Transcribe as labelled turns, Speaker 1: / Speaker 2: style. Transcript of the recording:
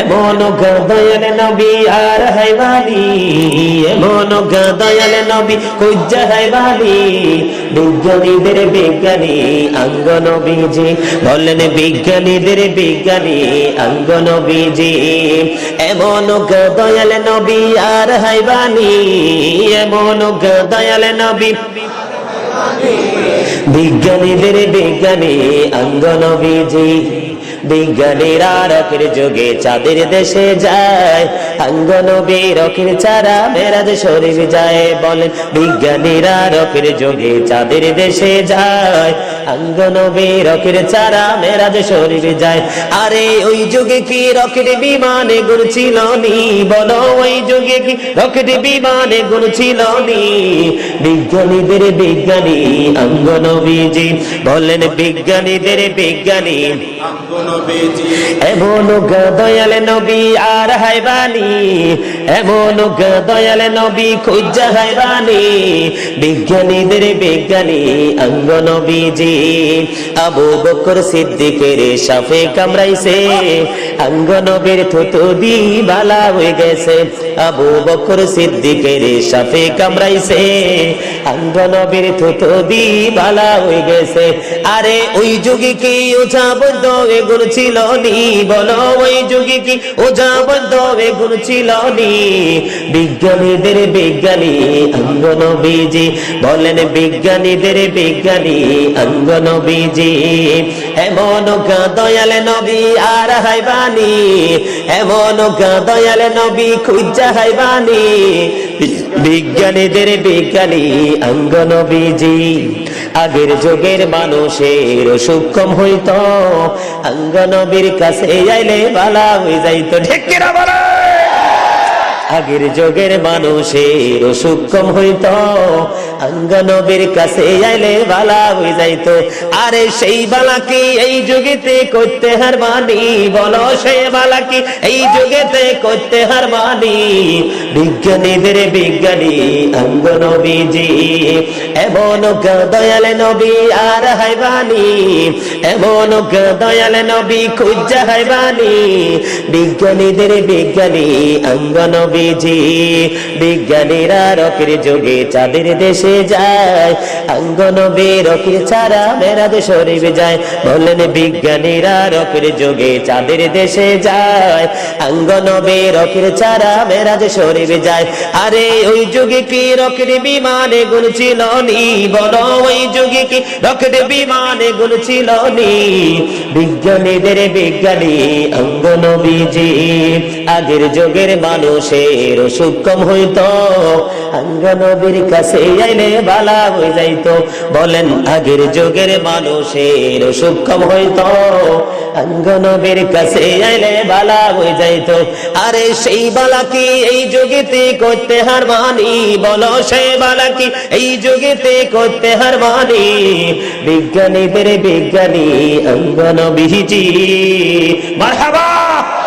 Speaker 1: এমন দয়াল নবী আর হাইবালি এমন দয়াল নবী কুজ্জা হাইবালি বিজ্ঞানীদের বিজ্ঞানী অঙ্গ নবীজি বললেন বিজ্ঞানীদের বিজ্ঞানী অঙ্গ নবীজি, এমন দয়াল নবী আর হাইবালি এমন দয়াল নবী বিজ্ঞানীদের বিজ্ঞানী অঙ্গ নবীজি। বিজ্ঞানীরা রকের যোগে চাঁদের দেশে যায়। অঙ্গ নবী রকের চারা মেরাজ শরীর যায় বলেন বিজ্ঞানীরা রকের যোগে চাঁদের দেশে যায়। অঙ্গ নবী রকের চারা মেরাজ শরীর যায়। আরে ওই যুগে কি রকেট বিমানে গুণ ছিল নি? বলো, ওই যুগে কি রকেট বিমানে গুণ ছিল নি? বিজ্ঞানীদের বিজ্ঞানী অঙ্গ নবীজি বলেন, বিজ্ঞানীদের বিজ্ঞানী এমন দয়াল নবী বিজ্ঞানীদের বিজ্ঞানী অঙ্গ আবু বকর সিদ্দিকের সাফে কামড়াইছে। অঙ্গ থুতু দি বালা হয়ে গেছে। আবু বকর সিদ্দিকের সাফে কামড়াইছে। অঙ্গ নবীর থুতু দি বালা হয়ে গেছে। আরে ওই যুগে কি ওঝা বদ্ধ এগুলো ছিল নি? বলো ওই যুগে কি ওঝা বদ্ধ এগুলো ছিল নি? বিজ্ঞানীদের বিজ্ঞানী অঙ্গ নবীজি বলেন বিজ্ঞানীদের বিজ্ঞানী অঙ্গ নবীজি এমন দয়াল নবী আর হাইবানি এমন দয়াল নবী খুঁজা হাইবানি বিজ্ঞানীদের বিজ্ঞানী অঙ্গ নবীজি আগের যুগের মানুষের সুক্ষম হইত। অঙ্গ নবীর কাছে আইলে বালা হয়ে যাইতো। ঢেকেরা বলা? আগের যুগের মানুষের সূক্ষ্ম হইত। অঙ্গনবীর কাছে আইলে বালা হয়ে যাইতো। আরে সেই বালাকি এই যুগেতে করতে হার মানি? বলো সেই বালাকি এই যুগেতে করতে হার মানি? বিজ্ঞানীদের বিজ্ঞানী অঙ্গনবীজি এমন দয়াল নবী আর হাইবানি এমন দয়াল নবী খুঁজা বিজ্ঞানীদের বিজ্ঞানী অঙ্গনবীজি বিজ্ঞানীরা রকের যোগে চাঁদের দেশে যায়। অঙ্গনবী রকের ছাড়া মেরাদ শরীফ যায়। বললেন বিজ্ঞানীরা রকের যোগে চাঁদের দেশে যায়। অঙ্গনবী রকের ছাড়া মেরাজ শরীফ যায়। আরে ওই যুগে কি রকেট বিমানে গুণ ছিল নি? বলো ওই যুগে কি রকেট বিমানে গুণ ছিল নি বিজ্ঞানীদের বিজ্ঞানী অঙ্গনবীজি। আগের যুগের মানুষের সূক্ষ্ম হইত। অঙ্গনবীর কাছে আইলে বালা হয়ে যাইতো। বলেন, আগের যুগের মানুষের সূক্ষ্ম হইত। অঙ্গনবীর কাছে আইলে বালা হয়ে যাইতো। আরে সেই বালা কি এই যুগেতে করতে হার মানি? বলো সেই বালা কি এই যুগেতে করতে হার মানি? বিজ্ঞানীদের বিজ্ঞানী অঙ্গনবীজি মারহাবা!